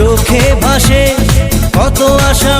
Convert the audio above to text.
চোখে ভাসে কত আশা